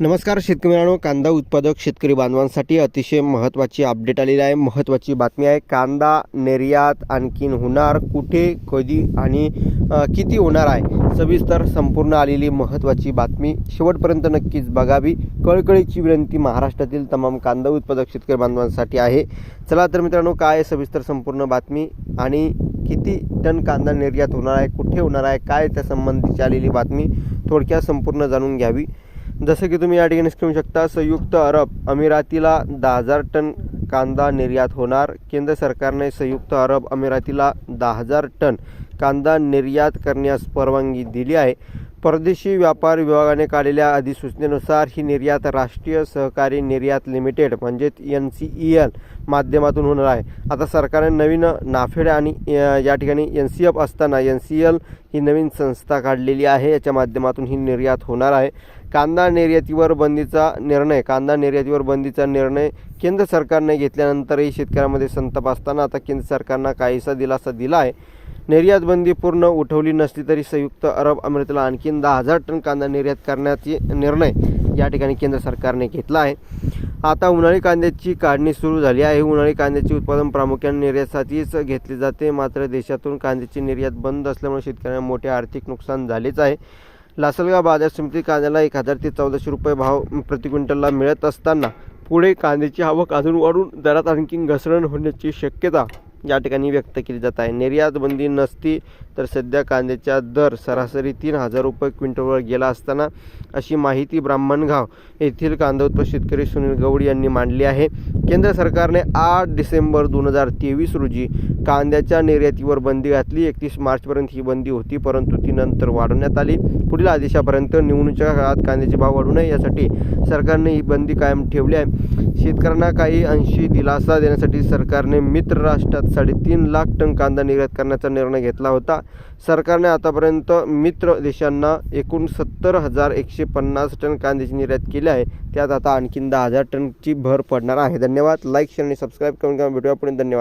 नमस्कार शेतकरी मित्रांनो कांदा उत्पादक शेतकरी बांधवांसाठी अतिशय महत्त्वाची अपडेट आलेली आहे. महत्त्वाची बातमी आहे कांदा निर्यात आणखीन होणार कुठे कधी आणि किती होणार आहे? सविस्तर संपूर्ण आलेली महत्त्वाची बातमी शेवटपर्यंत नक्कीच बघावी. कळकळीची विनंती महाराष्ट्रातील तमाम कांदा उत्पादक शेतकरी बांधवांसाठी आहे. चला तर मित्रांनो काय आहे सविस्तर संपूर्ण बातमी आणि किती टन कांदा निर्यात होणार आहे कुठे होणार आहे काय त्या संबंधीची आलेली बातमी थोडक्यात संपूर्ण जाणून घ्यावी. जसं की तुम्ही या ठिकाणी स्क्रीन शकता संयुक्त अरब अमिरातीला दहा हजार टन कांदा निर्यात होणार. केंद्र सरकारने संयुक्त अरब अमिरातीला दहा हजार टन कांदा निर्यात करण्यास परवानगी दिली आहे. परदेशी व्यापार विभागाने काढलेल्या अधिसूचनेनुसार ही निर्यात राष्ट्रीय सहकारी निर्यात लिमिटेड म्हणजेच एन सी ई एल माध्यमातून होणार आहे. आता सरकारने नवीन नाफेड आणि या ठिकाणी एन सी एफ असताना एन सी एल ही नवीन संस्था काढलेली आहे. याच्या माध्यमातून ही निर्यात होणार आहे. कांदा निर्यातीवर बंदीचा निर्णय कांदा निर्यातीवर बंदीचा निर्णय केंद्र सरकारने घेतल्यानंतरही शेतकऱ्यांमध्ये संताप असताना आता केंद्र सरकारनं काहीसा दिलासा दिला आहे. निर्यातबंदी पूर्ण उठवली नसली तरी संयुक्त अरब अमिरातीला आणखीन दहा हजार टन कांदा निर्यात करण्याचे निर्णय या ठिकाणी केंद्र सरकारने घेतला आहे. आता उन्हाळी कांद्याची काढणी सुरू झाली आहे. उन्हाळी कांद्याचे उत्पादन प्रामुख्याने निर्यातीसाठीच घेतले जाते. मात्र देशातून कांद्याची निर्यात बंद असल्यामुळे शेतकऱ्यांना मोठे आर्थिक नुकसान झालेच आहे. लासलगाव बाजार समिती कांद्याला एक हजार ते चौदाशे रुपये भाव प्रति क्विंटलला मिळत असताना पुढे कांद्याची आवक अजून वाढून दरात आणखी घसरण होण्याची शक्यता या ठिकाणी व्यक्त केली जात आहे. निर्यात बंदी नसती तर सध्या कांद्याचा दर सरासरी तीन हजार रुपये क्विंटलवर गेला असताना अशी माहिती ब्राह्मणगाव येथील कांदा उत्पादक शेतकरी सुनील गवडी यांनी मांडली आहे. केंद्र सरकारने आठ डिसेंबर दोन हजार तेवीस रोजी कांद्याच्या निर्यातीवर बंदी घातली. एकतीस मार्चपर्यंत ही बंदी होती परंतु ती नंतर वाढवण्यात आली. पुढील आदेशापर्यंत निवडणुकीच्या काळात कांद्याचे भाव वाढू नये यासाठी सरकारने ही बंदी कायम ठेवली आहे. शेतकऱ्यांना काही अंशी दिलासा देण्यासाठी सरकारने मित्र राष्ट्रात साडेतीन लाख टन कांदा निर्यात करण्याचा निर्णय घेतला होता. सरकारने आतापर्यंत मित्र देशांना एकूण सत्तर हजार एकशे पन्नास टन कांद्याची निर्यात केली आहे. त्यात आता आणखीन दहा हजार टनची भर पडणार आहे. धन्यवाद. लाईक शेअर आणि सबस्क्राईब करून घ्या. भेटूया पुढे धन्यवाद.